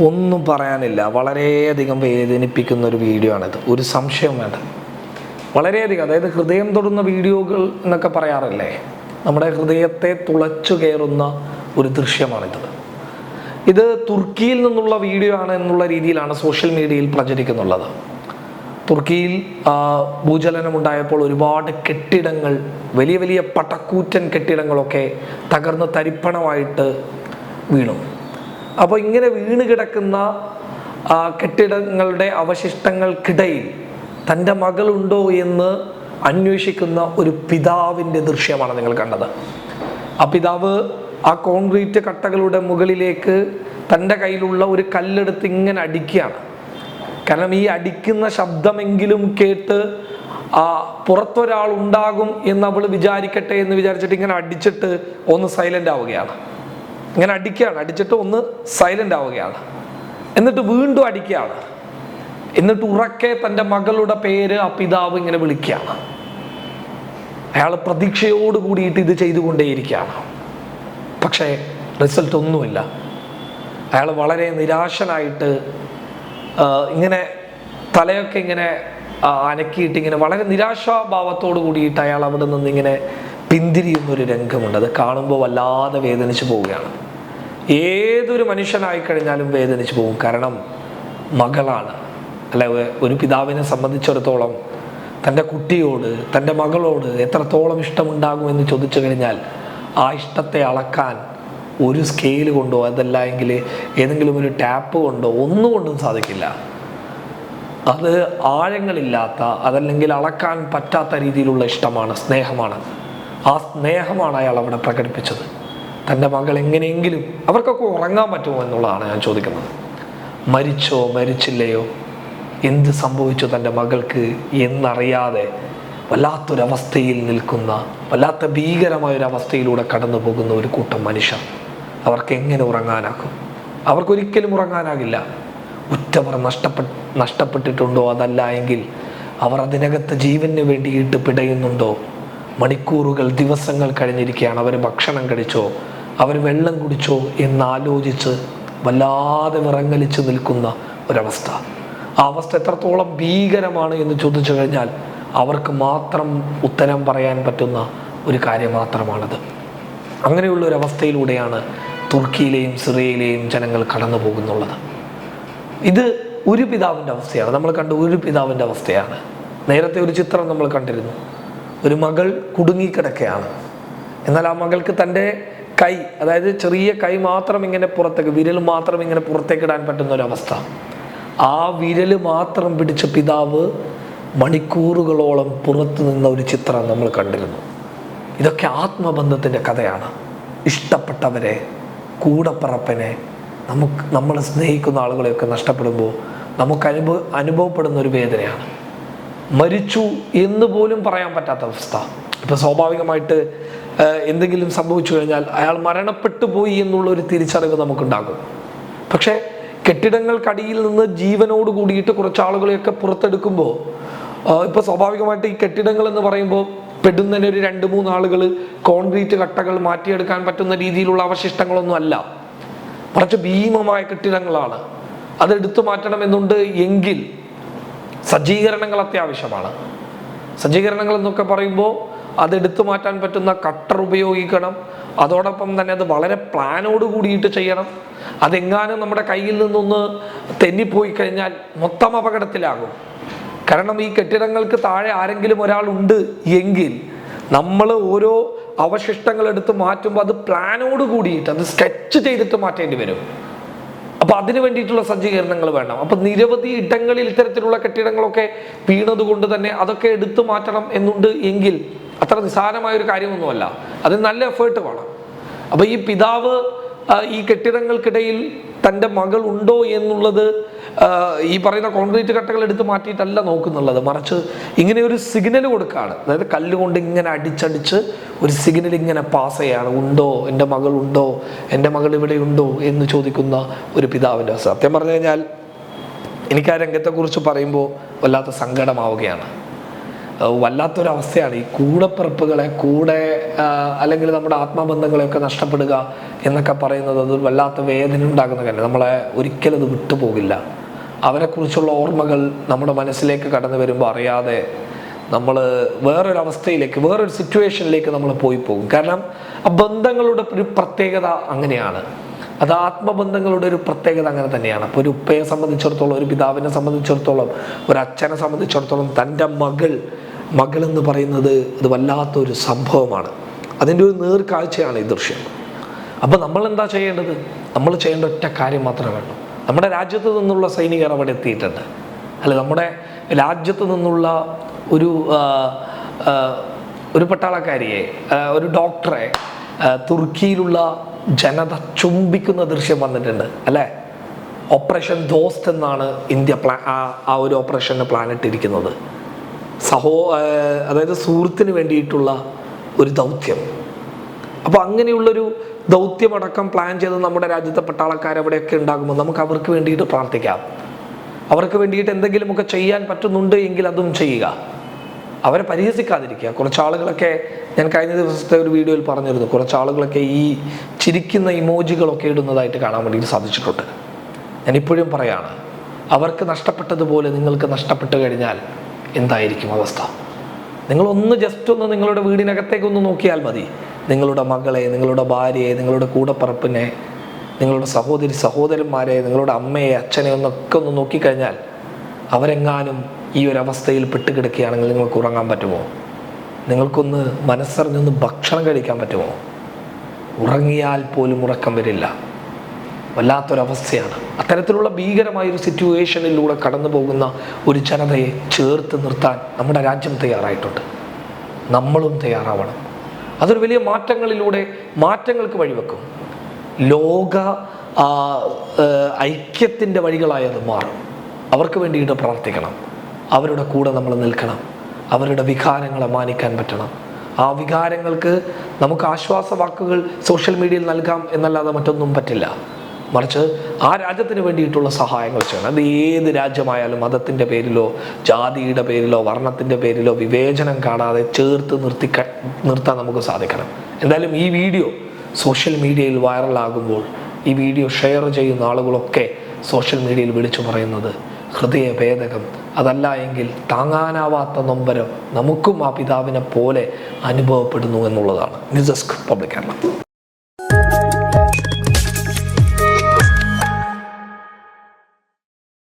ഒന്നും പറയാനില്ല. വളരെയധികം വേദനിപ്പിക്കുന്ന ഒരു വീഡിയോ ആണിത്. ഒരു സംശയം വേണ്ട. വളരെയധികം അതായത് ഹൃദയം തൊടുന്ന വീഡിയോകൾ എന്നൊക്കെ പറയാറില്ലേ? നമ്മുടെ ഹൃദയത്തെ തുളച്ചു കയറുന്ന ഒരു ദൃശ്യമാണിത്. ഇത് തുർക്കിയിൽ നിന്നുള്ള വീഡിയോ ആണ് എന്നുള്ള രീതിയിലാണ് സോഷ്യൽ മീഡിയയിൽ പ്രചരിക്കുന്നുള്ളത്. തുർക്കിയിൽ ഭൂചലനമുണ്ടായപ്പോൾ ഒരുപാട് കെട്ടിടങ്ങൾ വലിയ വലിയ പടക്കൂറ്റൻ കെട്ടിടങ്ങളൊക്കെ തകർന്ന് തരിപ്പണമായിട്ട് വീണു. അപ്പോൾ ഇങ്ങനെ വീണ് കിടക്കുന്ന കെട്ടിടങ്ങളുടെ അവശിഷ്ടങ്ങൾക്കിടയിൽ തന്റെ മകളുണ്ടോ എന്ന് അന്വേഷിക്കുന്ന ഒരു പിതാവിന്റെ ദൃശ്യമാണ് നിങ്ങൾ കണ്ടത്. ആ പിതാവ് ആ കോൺക്രീറ്റ് കട്ടകളുടെ മുകളിലേക്ക് തന്റെ കയ്യിലുള്ള ഒരു കല്ലെടുത്ത് ഇങ്ങനെ അടിക്കുകയാണ്. കാരണം ഈ അടിക്കുന്ന ശബ്ദമെങ്കിലും കേട്ട് ആ പുറത്തൊരാൾ ഉണ്ടാകും എന്ന് അവൾ വിചാരിക്കട്ടെ എന്ന് വിചാരിച്ചിട്ട് ഇങ്ങനെ അടിച്ചിട്ട് ഒന്ന് സൈലന്റ് ആവുകയാണ്. ഇങ്ങനെ അടിക്കുകയാണ്. അടിച്ചിട്ട് ഒന്ന് സൈലന്റ് ആവുകയാണ്. എന്നിട്ട് വീണ്ടും അടിക്കുകയാണ്. എന്നിട്ട് ഉറക്കെ തന്റെ മകളുടെ പേര് ആ പിതാവ് ഇങ്ങനെ വിളിക്കുകയാണ്. അയാൾ പ്രതീക്ഷയോട് കൂടിയിട്ട് ഇത് ചെയ്തുകൊണ്ടേയിരിക്കുകയാണ്. പക്ഷേ റിസൾട്ട് ഒന്നുമില്ല. അയാൾ വളരെ നിരാശനായിട്ട് ഇങ്ങനെ തലയൊക്കെ ഇങ്ങനെ അനക്കിയിട്ട് ഇങ്ങനെ വളരെ നിരാശാഭാവത്തോട് കൂടിയിട്ട് അയാൾ അവിടെ നിന്ന് ഇങ്ങനെ പിന്തിരിയുന്നൊരു രംഗമുണ്ട്. അത് കാണുമ്പോൾ വല്ലാതെ വേദനിച്ചു പോവുകയാണ്. ഏതൊരു മനുഷ്യനായി കഴിഞ്ഞാലും വേദനിച്ചു പോകും. കാരണം മകളാണ്. അല്ല ഒരു പിതാവിനെ സംബന്ധിച്ചിടത്തോളം തന്റെ കുട്ടിയോട് തന്റെ മകളോട് എത്രത്തോളം ഇഷ്ടമുണ്ടാകും എന്ന് ചോദിച്ചു കഴിഞ്ഞാൽ ആ ഇഷ്ടത്തെ അളക്കാൻ ഒരു സ്കെയിൽ കൊണ്ടോ അതല്ല എങ്കിൽ ഏതെങ്കിലും ഒരു ടാപ്പ് കൊണ്ടോ ഒന്നും കൊണ്ടും സാധിക്കില്ല. അത് ആഴങ്ങളില്ലാത്ത അതല്ലെങ്കിൽ അളക്കാൻ പറ്റാത്ത രീതിയിലുള്ള ഇഷ്ടമാണ് സ്നേഹമാണ്. ആ സ്നേഹമാണ് അയാൾ അവിടെ പ്രകടിപ്പിച്ചത്. തന്റെ മകൾ എങ്ങനെയെങ്കിലും അവർക്കൊക്കെ ഉറങ്ങാൻ പറ്റുമോ എന്നുള്ളതാണ് ഞാൻ ചോദിക്കുന്നത്. മരിച്ചോ മരിച്ചില്ലയോ? എന്ത് സംഭവിച്ചു തന്റെ മകൾക്ക് എന്നറിയാതെ വല്ലാത്തൊരവസ്ഥയിൽ നിൽക്കുന്ന വല്ലാത്ത ഭീകരമായ ഒരു അവസ്ഥയിലൂടെ കടന്നു പോകുന്ന ഒരു കൂട്ടം മനുഷ്യർ അവർക്ക് എങ്ങനെ ഉറങ്ങാനാക്കും അവർക്കൊരിക്കലും ഉറങ്ങാനാകില്ല. ഉറ്റവർ നഷ്ടപ്പെട്ട് നഷ്ടപ്പെട്ടിട്ടുണ്ടോ അതല്ല എങ്കിൽ അവർ അതിനകത്ത് ജീവന് വേണ്ടിയിട്ട് പിടയുന്നുണ്ടോ? മണിക്കൂറുകൾ ദിവസങ്ങൾ കഴിഞ്ഞിരിക്കുകയാണ്. അവർ ഭക്ഷണം കഴിച്ചോ? അവർ വെള്ളം കുടിച്ചോ എന്നാലോചിച്ച് വല്ലാതെ വിറങ്ങലിച്ച് നിൽക്കുന്ന ഒരവസ്ഥ. ആ അവസ്ഥ എത്രത്തോളം ഭീകരമാണ് എന്ന് ചോദിച്ചു കഴിഞ്ഞാൽ അവർക്ക് മാത്രം ഉത്തരം പറയാൻ പറ്റുന്ന ഒരു കാര്യം മാത്രമാണത്. അങ്ങനെയുള്ള ഒരു അവസ്ഥയിലൂടെയാണ് തുർക്കിയിലെയും സിറിയയിലെയും ജനങ്ങൾ കടന്നു പോകുന്നുള്ളത്. ഇത് ഒരു പിതാവിന്റെ അവസ്ഥയാണ്. നമ്മൾ കണ്ട ഒരു പിതാവിന്റെ അവസ്ഥയാണ്. നേരത്തെ ഒരു ചിത്രം നമ്മൾ കണ്ടിരുന്നു. ഒരു മകൾ കുടുങ്ങിക്കിടക്കുകയാണ് എന്നാൽ ആ മകൾക്ക് തന്റെ കൈ അതായത് ചെറിയ കൈ മാത്രം ഇങ്ങനെ പുറത്തേക്ക് വിരൽ മാത്രം ഇങ്ങനെ പുറത്തേക്ക് ഇടാൻ പറ്റുന്ന ഒരവസ്ഥ. ആ വിരൽ മാത്രം പിടിച്ച പിതാവ് മണിക്കൂറുകളോളം പുറത്തു നിന്ന ഒരു ചിത്രം നമ്മൾ കണ്ടിരുന്നു. ഇതൊക്കെ ആത്മബന്ധത്തിന്റെ കഥയാണ്. ഇഷ്ടപ്പെട്ടവരെ കൂടപ്പറപ്പനെ നമുക്ക് നമ്മൾ സ്നേഹിക്കുന്ന ആളുകളെയൊക്കെ നഷ്ടപ്പെടുമ്പോൾ നമുക്ക് അനുഭവ അനുഭവപ്പെടുന്ന ഒരു വേദനയാണ്. മരിച്ചു എന്ന് പോലും പറയാൻ പറ്റാത്ത അവസ്ഥ. ഇപ്പം സ്വാഭാവികമായിട്ട് എന്തെങ്കിലും സംഭവിച്ചു കഴിഞ്ഞാൽ അയാൾ മരണപ്പെട്ടു പോയി എന്നുള്ള ഒരു തിരിച്ചറിവ് നമുക്കുണ്ടാകും. പക്ഷേ കെട്ടിടങ്ങൾക്കടിയിൽ നിന്ന് ജീവനോട് കൂടിയിട്ട് കുറച്ച് ആളുകളെയൊക്കെ പുറത്തെടുക്കുമ്പോൾ ഇപ്പോൾ സ്വാഭാവികമായിട്ട് ഈ കെട്ടിടങ്ങൾ എന്ന് പറയുമ്പോൾ പെടുന്നതിന് ഒരു രണ്ട് മൂന്ന് ആളുകൾ കോൺക്രീറ്റ് കട്ടകൾ മാറ്റിയെടുക്കാൻ പറ്റുന്ന രീതിയിലുള്ള അവശിഷ്ടങ്ങളൊന്നും അല്ല. കുറച്ച് ഭീമമായ കെട്ടിടങ്ങളാണ്. അതെടുത്തു മാറ്റണമെന്നുണ്ട് എങ്കിൽ സജ്ജീകരണങ്ങൾ അത്യാവശ്യമാണ്. സജ്ജീകരണങ്ങൾ എന്നൊക്കെ പറയുമ്പോൾ അത് എടുത്തു മാറ്റാൻ പറ്റുന്ന കട്ടർ ഉപയോഗിക്കണം. അതോടൊപ്പം തന്നെ അത് വളരെ പ്ലാനോട് കൂടിയിട്ട് ചെയ്യണം. അതെങ്ങാനും നമ്മുടെ കയ്യിൽ നിന്നൊന്ന് തെന്നിപ്പോയി കഴിഞ്ഞാൽ മൊത്തം അപകടത്തിലാകും. കാരണം ഈ കെട്ടിടങ്ങൾക്ക് താഴെ ആരെങ്കിലും ഒരാളുണ്ട് എങ്കിൽ നമ്മൾ ഓരോ അവശിഷ്ടങ്ങൾ എടുത്ത് മാറ്റുമ്പോൾ അത് പ്ലാനോട് കൂടിയിട്ട് അത് സ്കെച്ച് ചെയ്തിട്ട് മാറ്റേണ്ടി വരും. അപ്പൊ അതിന് വേണ്ടിയിട്ടുള്ള സജ്ജീകരണങ്ങൾ വേണം. അപ്പൊ നിരവധി ഇടങ്ങളിൽ ഇത്തരത്തിലുള്ള കെട്ടിടങ്ങളൊക്കെ വീണത് കൊണ്ട് തന്നെ അതൊക്കെ എടുത്തു മാറ്റണം എന്നുണ്ട് എങ്കിൽ അത്ര നിസ്സാരമായ ഒരു കാര്യമൊന്നുമല്ല. അതിന് നല്ല എഫേർട്ട് വേണം. അപ്പോൾ ഈ പിതാവ് ഈ കെട്ടിടങ്ങൾക്കിടയിൽ തന്റെ മകൾ ഉണ്ടോ എന്നുള്ളത് ഈ പറയുന്ന കോൺക്രീറ്റ് കട്ടകൾ എടുത്ത് മാറ്റിയിട്ടല്ല നോക്കുന്നുള്ളത്. മറിച്ച് ഇങ്ങനെ ഒരു സിഗ്നൽ കൊടുക്കുകയാണ്. അതായത് കല്ലുകൊണ്ട് ഇങ്ങനെ അടിച്ചടിച്ച് ഒരു സിഗ്നൽ ഇങ്ങനെ പാസ് ചെയ്യാണ്. ഉണ്ടോ? എന്റെ മകൾ ഉണ്ടോ? എന്റെ മകൾ ഇവിടെ ഉണ്ടോ? എന്ന് ചോദിക്കുന്ന ഒരു പിതാവിന്റെ സത്യം പറഞ്ഞു കഴിഞ്ഞാൽ എനിക്ക് ആ രംഗത്തെക്കുറിച്ച് പറയുമ്പോൾ വല്ലാത്ത സങ്കടമാവുകയാണ്. വല്ലാത്തൊരവസ്ഥയാണ് ഈ കൂടപ്പിറപ്പുകളെ കൂടെ അല്ലെങ്കിൽ നമ്മുടെ ആത്മബന്ധങ്ങളെയൊക്കെ നഷ്ടപ്പെടുക എന്നൊക്കെ പറയുന്നത് അത് വല്ലാത്ത വേദന ഉണ്ടാകുന്ന കാര്യം നമ്മളെ ഒരിക്കലും അത് വിട്ടുപോകില്ല. അവരെക്കുറിച്ചുള്ള ഓർമ്മകൾ നമ്മുടെ മനസ്സിലേക്ക് കടന്നു വരുമ്പോൾ അറിയാതെ നമ്മൾ വേറൊരവസ്ഥയിലേക്ക് വേറൊരു സിറ്റുവേഷനിലേക്ക് നമ്മൾ പോയി പോകും. കാരണം ആ ബന്ധങ്ങളുടെ ഒരു പ്രത്യേകത അങ്ങനെയാണ്. അത് ആത്മബന്ധങ്ങളുടെ ഒരു പ്രത്യേകത അങ്ങനെ തന്നെയാണ്. അപ്പോൾ ഒരു ഉപ്പയെ സംബന്ധിച്ചിടത്തോളം ഒരു പിതാവിനെ സംബന്ധിച്ചിടത്തോളം ഒരു അച്ഛനെ സംബന്ധിച്ചിടത്തോളം തന്റെ മകൾ മകൾ എന്ന് പറയുന്നത് അത് വല്ലാത്തൊരു സംഭവമാണ്. അതിന്റെ ഒരു നേർക്കാഴ്ചയാണ് ഈ ദൃശ്യം. അപ്പോൾ നമ്മൾ എന്താ ചെയ്യേണ്ടത്? നമ്മൾ ചെയ്യേണ്ട ഒറ്റ കാര്യം മാത്രമേ വേണ്ടൂ. നമ്മുടെ രാജ്യത്ത് നിന്നുള്ള സൈനികർ അവിടെ എത്തിയിട്ടുണ്ട്. അല്ല നമ്മുടെ രാജ്യത്ത് നിന്നുള്ള ഒരു ഒരു പട്ടാളക്കാരിയെ ഒരു ഡോക്ടറെ തുർക്കിയിലുള്ള ജനത ചുംബിക്കുന്ന ദൃശ്യം വന്നിട്ടുണ്ട് അല്ലേ? ഓപ്പറേഷൻ ദോസ്റ്റ് എന്നാണ് ഇന്ത്യ പ്ലാ ആ ഒരു ഓപ്പറേഷന് പ്ലാൻ ഇട്ടിരിക്കുന്നത്. സഹോ അതായത് സുഹൃത്തിന് വേണ്ടിയിട്ടുള്ള ഒരു ദൗത്യം. അപ്പോൾ അങ്ങനെയുള്ളൊരു ദൗത്യമടക്കം പ്ലാൻ ചെയ്ത് നമ്മുടെ രാജ്യത്തെ പട്ടാളക്കാർ അവിടെയൊക്കെ ഉണ്ടാകുമ്പോൾ നമുക്ക് അവർക്ക് വേണ്ടിയിട്ട് പ്രാർത്ഥിക്കാം. അവർക്ക് വേണ്ടിയിട്ട് എന്തെങ്കിലുമൊക്കെ ചെയ്യാൻ പറ്റുന്നുണ്ട് എങ്കിൽ അതും ചെയ്യുക. അവരെ പരിഹസിക്കാതിരിക്കുക. കുറച്ച് ആളുകളൊക്കെ ഞാൻ കഴിഞ്ഞ ദിവസത്തെ ഒരു വീഡിയോയിൽ പറഞ്ഞിരുന്നു. കുറച്ച് ആളുകളൊക്കെ ഈ ചിരിക്കുന്ന ഇമോജികളൊക്കെ ഇടുന്നതായിട്ട് കാണാൻ വേണ്ടിയിട്ട് സാധിച്ചിട്ടുണ്ട്. ഞാൻ ഇപ്പോഴും പറയാണ് അവർക്ക് നഷ്ടപ്പെട്ടതുപോലെ നിങ്ങൾക്ക് നഷ്ടപ്പെട്ടു കഴിഞ്ഞാൽ എന്തായിരിക്കും അവസ്ഥ? നിങ്ങളൊന്ന് ജസ്റ്റ് ഒന്ന് നിങ്ങളുടെ വീടിനകത്തേക്ക് ഒന്ന് നോക്കിയാൽ മതി. നിങ്ങളുടെ മകളെ നിങ്ങളുടെ ഭാര്യയെ നിങ്ങളുടെ കൂടപ്പറപ്പിനെ നിങ്ങളുടെ സഹോദരി സഹോദരന്മാരെ നിങ്ങളുടെ അമ്മയെ അച്ഛനെ ഒന്നൊക്കെ ഒന്ന് നോക്കിക്കഴിഞ്ഞാൽ അവരെങ്ങാനും ഈ ഒരു അവസ്ഥയിൽ പെട്ടുകിടക്കുകയാണെങ്കിൽ നിങ്ങൾക്ക് ഉറങ്ങാൻ പറ്റുമോ? നിങ്ങൾക്കൊന്ന് മനസ്സറിഞ്ഞൊന്ന് ഭക്ഷണം കഴിക്കാൻ പറ്റുമോ? ഉറങ്ങിയാൽ പോലും ഉറക്കം വരില്ല. വല്ലാത്തൊരവസ്ഥയാണ്. അത്തരത്തിലുള്ള ഭീകരമായ ഒരു സിറ്റുവേഷനിലൂടെ കടന്നു പോകുന്ന ഒരു ജനതയെ ചേർത്ത് നിർത്താൻ നമ്മുടെ രാജ്യം തയ്യാറായിട്ടുണ്ട്. നമ്മളും തയ്യാറാവണം. അതൊരു വലിയ മാറ്റങ്ങളിലൂടെ മാറ്റങ്ങൾക്ക് വഴിവെക്കും. ലോക ഐക്യത്തിന്റെ വഴികളായത് മാറും. അവർക്ക് വേണ്ടിയിട്ട് പ്രാർത്ഥിക്കണം അവരുടെ കൂടെ നമ്മൾ നിൽക്കണം. അവരുടെ വികാരങ്ങളെ മാനിക്കാൻ പറ്റണം. ആ വികാരങ്ങൾക്ക് നമുക്ക് ആശ്വാസ വാക്കുകൾ സോഷ്യൽ മീഡിയയിൽ നൽകാം എന്നല്ലാതെ മറ്റൊന്നും പറ്റില്ല. മറിച്ച് ആ രാജ്യത്തിന് വേണ്ടിയിട്ടുള്ള സഹായങ്ങൾ ചെയ്യണം. അത് ഏത് രാജ്യമായാലും മതത്തിന്റെ പേരിലോ ജാതിയുടെ പേരിലോ വർണത്തിന്റെ പേരിലോ വിവേചനം കാണാതെ ചേർത്ത് നിർത്തി നിർത്താൻ നമുക്ക് സാധിക്കണം. എന്തായാലും ഈ വീഡിയോ സോഷ്യൽ മീഡിയയിൽ വൈറലാകുമ്പോൾ ഈ വീഡിയോ ഷെയർ ചെയ്യുന്ന ആളുകളൊക്കെ സോഷ്യൽ മീഡിയയിൽ വിളിച്ചു പറയുന്നത് ഹൃദയഭേദകം. അതല്ല എങ്കിൽ താങ്ങാനാവാത്ത നൊമ്പരം നമുക്കും ആ പിതാവിനെ പോലെ അനുഭവപ്പെടുന്നു എന്നുള്ളതാണ്. News desk public Kerala.